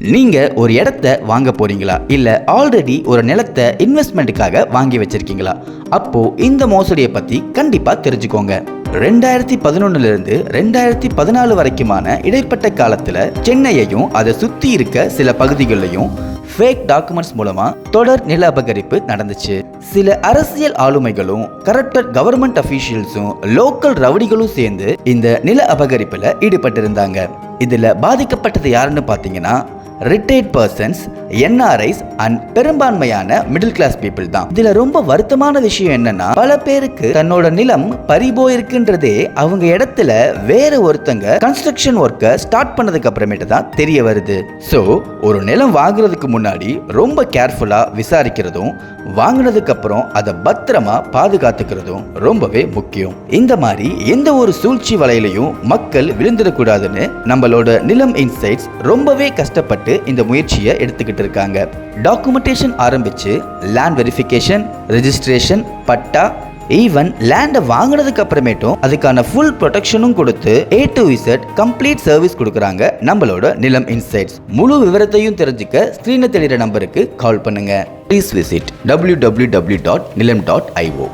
நீங்க ஒரு இடத்த வாங்க போறீங்களா? இல்ல ஆல்ரெடி ஒரு நிலத்தை இன்வெஸ்ட்மெண்ட்டுக்காக வாங்கி வச்சிருக்கீங்களா? அப்போ இந்த மோசடியை பத்தி கண்டிப்பா தெரிஞ்சுக்கோங்க. ரெண்டாயிரத்தி பதினொன்னுல இருந்து ரெண்டாயிரத்தி பதினாலு வரைக்குமான இடைப்பட்ட காலத்துல சென்னையையும் அதை சுத்தி இருக்க சில பகுதிகளிலையும் ஃபேக் டாக்குமெண்ட்ஸ் மூலமா தொடர் நில அபகரிப்பு நடந்துச்சு. சில அரசியல் ஆளுமைகளும் கரப்டட் கவர்மெண்ட் அஃபீஷியல்ஸும் லோக்கல் ரவுடிகளும் சேர்ந்து இந்த நில அபகரிப்புல ஈடுபட்டிருந்தாங்க. இதுல பாதிக்கப்பட்டது யாருன்னு பாத்தீங்கன்னா ரிட்டையர்ட் பர்சன்ஸ் என்ஆர்ஐஸ் அண்ட் பெரும்பான்மையான மிடில் கிளாஸ் பீப்புள் தான். இதுல ரொம்ப வருத்தமான விஷயம் என்னன்னா பல பேருக்கு தன்னோட நிலம் பறி போயிருக்குன்றதே அவங்க இடத்துல வேற ஒருத்தங்க கன்ஸ்ட்ரக்ஷன் ஒர்க்கை ஸ்டார்ட் பண்ணதுக்கு அப்புறமேட்டு தான் தெரிய வருது. ஸோ ஒரு நிலம் வாங்குறதுக்கு முன்னாடி ரொம்ப கேர்ஃபுல்லா விசாரிக்கிறதும் வாங்கினதுக்கு அப்புறம் அதை பத்திரமா பாதுகாத்துக்கிறதும் ரொம்பவே முக்கியம். இந்த மாதிரி எந்த ஒரு சூழ்ச்சி வலையிலையும் மக்கள் விழுந்துடக்கூடாதுன்னு நம்மளோட நிலம் இன்சைட்ஸ் ரொம்பவே கஷ்டப்பட்டு இந்த முயற்சியை எடுத்துக்கிட்டு இருக்காங்க. டாக்குமெண்டேஷன் ஆரம்பித்து land verification registration patta even லேண்டை வாங்கினதுக்கு அப்புறமேட்டும் அதுக்கான ஃபுல் ப்ரொடெக்ஷனும் கொடுத்து A to Z complete service கொடுக்குறாங்க நம்மளோட நிலம் இன்சைட்ஸ் முழு விவரத்தையும் தெரிஞ்சுக்க ஸ்க்ரீனை தெரிகிற நம்பருக்கு கால் பண்ணுங்க. Please visit W W W dot Nilam dot IO